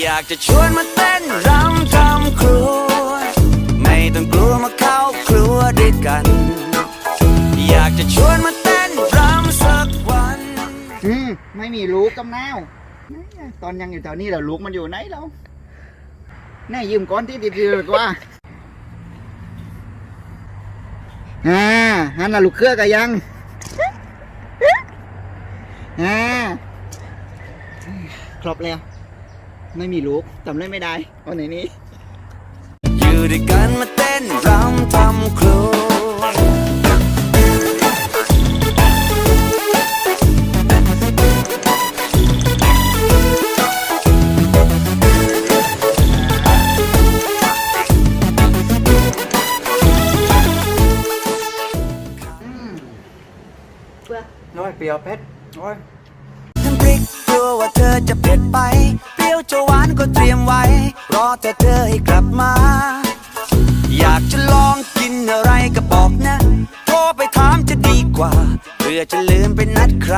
อยากจะชวนมาเต้นรำทำครัว ไม่ต้องกลัวมาเข้าครัวด้วยกัน อยากจะชวนมาเต้นรำสักวัน อืมไม่มีลูกกำนาวตอนยังอยู่แถวนี้เราลูกมันอยู่ไหนเราแน่ยืมก้อนที่ดีกว่าอ่าฮันน่ะลูกเครือกันยังอ่าครบแล้ว ไม่มีลูกจำเล่นไม่ได้เอาไหนนี้อยู่ด้วยกันมาเต้นรำทำครัวน้อยเปรียวเพชรน้อยน้ำพริกกลัวว่าเธอจะเผ็ดไป ก็เตรียมไว้ รอแต่เธอให้กลับมา อยากจะลองกินอะไรก็บอกนะ โทรไปถามจะดีกว่าเพื่อจะลืมไปนัดใคร